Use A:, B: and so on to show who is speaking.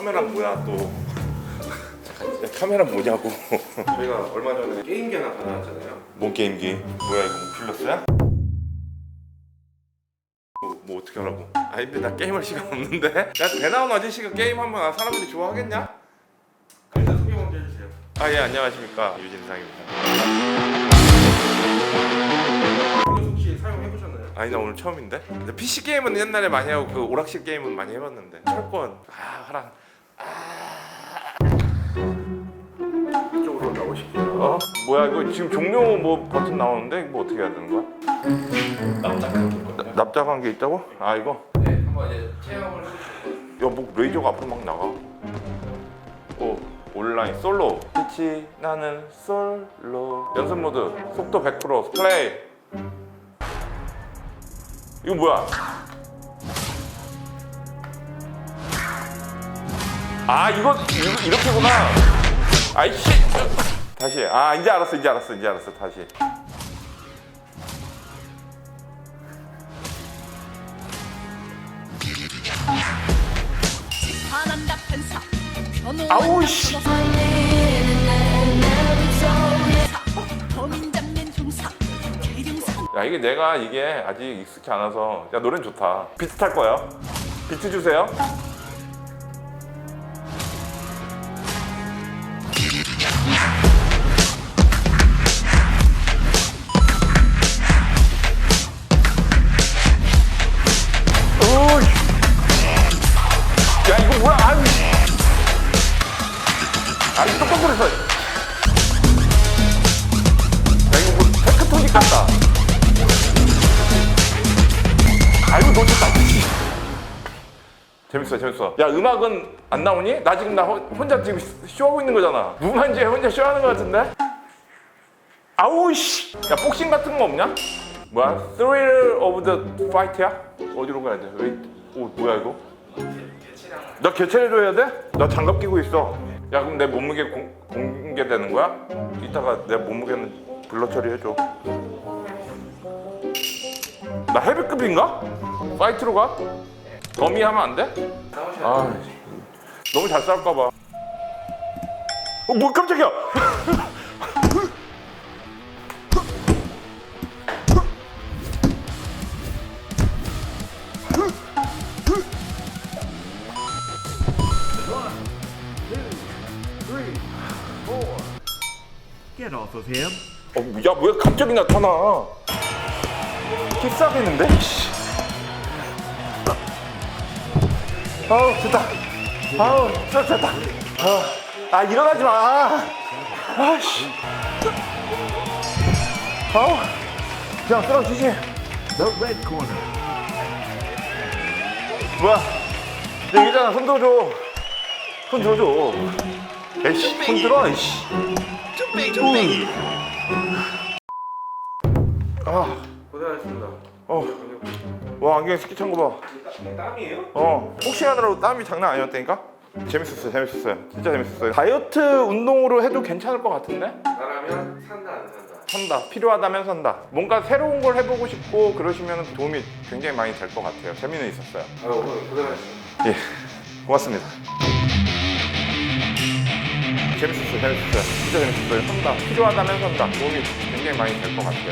A: 카메라 뭐야 또 야, 카메라 뭐냐고 저희가 얼마 전에 게임기 하나 받아왔잖아요 뭔 게임기? 뭐야 이거 오큘러스야? 뭐, 뭐 어떻게 하라고? 아니 근데 나 게임할 시간 없는데? 야 배나온 아저씨가 게임하면 아, 사람들이 좋아하겠냐? 일단 소개 먼저 해주세요 아 예 안녕하십니까 유진상입니다 혹시 사용해보셨나요? 아니 나 오늘 처음인데? 근데 PC 게임은 옛날에 많이 하고 그 오락실 게임은 많이 해봤는데 철권 아 하랑 이쪽으로 어? 뭐야 이거 지금 종료 뭐 버튼 나오는데 이거 뭐 어떻게 해야 되는 거야?
B: 납작한 거.
A: 납작한 게 있다고? 아 이거?
B: 네, 한번 이제 체험을 해보시고.
A: 야뭐 레이저가 앞으로 막 나가 오 온라인 솔로 빛이 나는 솔로 연습 모드 속도 100% 플레이 이거 뭐야 아 이거, 이거 이렇게구나. 아이씨. 다시. 아 이제 알았어 이제 알았어 이제 알았어 다시. 아우, 씨. 야 이게 내가 이게 아직 익숙치 않아서 야 노래는 좋다. 비슷할 거야 비트 주세요 똑똑거려서 야 이거 뭐 테크토닉 같다 아이고 놓쳤다 재밌어 재밌어 야 음악은 안 나오니? 나 지금 나 호- 혼자 지금 쇼하고 있는 거잖아 무반주에 혼자 쇼하는 거 같은데? 아우 씨 야 복싱 같은 거 없냐? 뭐야? Thrill of the Fight야? 어디로 가야 돼? 왜? 오 뭐야 이거? 나 개체해줘야 돼? 나 장갑 끼고 있어 야 그럼 내 몸무게 공, 공개되는 거야? 이따가 내 몸무게는 블러 처리해줘 나 헤비급인가? 파이트로 가? 더미 하면 안 돼? 아 너무 잘 싸울까 봐 어, 뭐 깜짝이야
C: Get off of him.
A: 어, 야 뭐야 갑자기 나타나. 킥싸겠는데? 아우 됐다. 아우 됐다 됐다. 아, 아 일어나지 마. 아, 아씨. 아우 그냥 쓰러지지.
C: The red corner.
A: 뭐야? 여기잖아 손 들어줘. 손 들어줘 에이씨 손 들어 에이씨 아,
B: 고생하셨습니다.
A: 어, 와 안경 스키 찬 거 봐.
B: 땀이에요?
A: 어, 복싱하느라고 땀이 장난 아니었다니까? 재밌었어요, 재밌었어요. 진짜 재밌었어요. 다이어트 운동으로 해도 괜찮을 것 같은데?
B: 나라면 산다 안 산다.
A: 산다. 필요하다면 산다. 뭔가 새로운 걸 해보고 싶고 그러시면 도움이 굉장히 많이 될 것 같아요. 재미는 있었어요.
B: 아 오늘 고생하셨습니다.
A: 예, 고맙습니다. 재밌었어요, 재밌었어요. 진짜 재밌었어요. 산다. 필요하다면 산다. 도움이 굉장히 많이 될 것 같아요.